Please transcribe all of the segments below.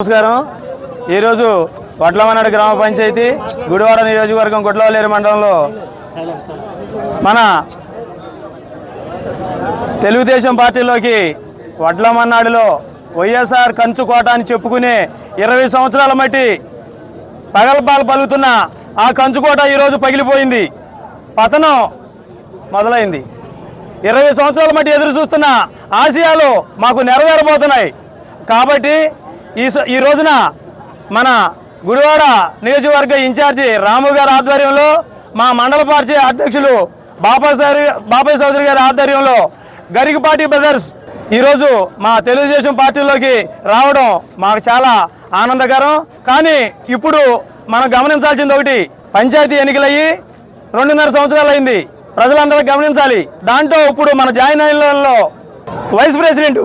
నమస్కారం. ఈరోజు వడ్లమనాడు గ్రామ పంచాయతీ గుడివాడ నియోజకవర్గం గుడ్లవల్లేరు మండలంలో మన తెలుగుదేశం పార్టీలోకి వడ్లమన్నాడులో వైఎస్ఆర్ కంచుకోట అని చెప్పుకునే ఇరవై సంవత్సరాల మట్టి పగలపాలు పలుకుతున్న ఆ కంచుకోట ఈరోజు పగిలిపోయింది. పతనం మొదలైంది. ఇరవై సంవత్సరాల మట్టి ఎదురు చూస్తున్న ఆశయాలు మాకు నెరవేరబోతున్నాయి. కాబట్టి ఈ స- ఈ రోజున మన గుడివాడ నియోజకవర్గ ఇన్ఛార్జి రాము గారి ఆధ్వర్యంలో మా మండల పార్టీ అధ్యక్షులు బాపా సారి బాబాయ్ చౌదరి గారి ఆధ్వర్యంలో గరికపాటి బ్రదర్స్ ఈరోజు మా తెలుగుదేశం పార్టీలోకి రావడం మాకు చాలా ఆనందకరం. కానీ ఇప్పుడు మనం గమనించాల్సింది ఒకటి పంచాయతీ ఎన్నికలయ్యి రెండున్నర సంవత్సరాలు అయింది. ప్రజలందరూ గమనించాలి. దాంట్లో ఇప్పుడు మన జాయిన్ అయినలో వైస్ ప్రెసిడెంట్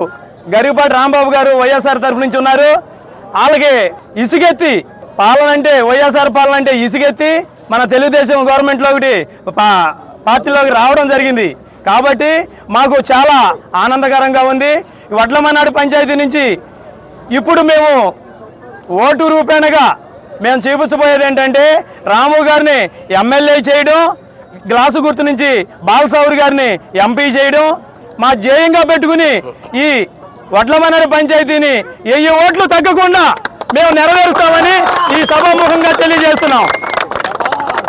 గరిపాటి రాంబాబు గారు వైఎస్ఆర్ తరపు నుంచి ఉన్నారు. వాళ్ళకి ఇసుకెత్తి పాలన అంటే వైఎస్ఆర్ పాలన అంటే ఇసుకెత్తి మన తెలుగుదేశం గవర్నమెంట్లో ఒకటి పా- పార్టీలోకి రావడం జరిగింది. కాబట్టి మాకు చాలా ఆనందకరంగా ఉంది. వడ్లమనాడు పంచాయతీ నుంచి ఇప్పుడు మేము ఓటు రూపేణగా మేము చూపించబోయేది ఏంటంటే రాము గారిని ఎమ్మెల్యే చేయడం గ్లాసు గుర్తు నుంచి బాలసౌరి గారిని ఎంపీ చేయడం మా జేయంగా పెట్టుకుని ఈ వడ్లమనరి పంచాయతీని వెయ్యి ఓట్లు తగ్గకుండా మేము నెరవేరుస్తామని ఈ సభాముఖంగా తెలియజేస్తున్నాం.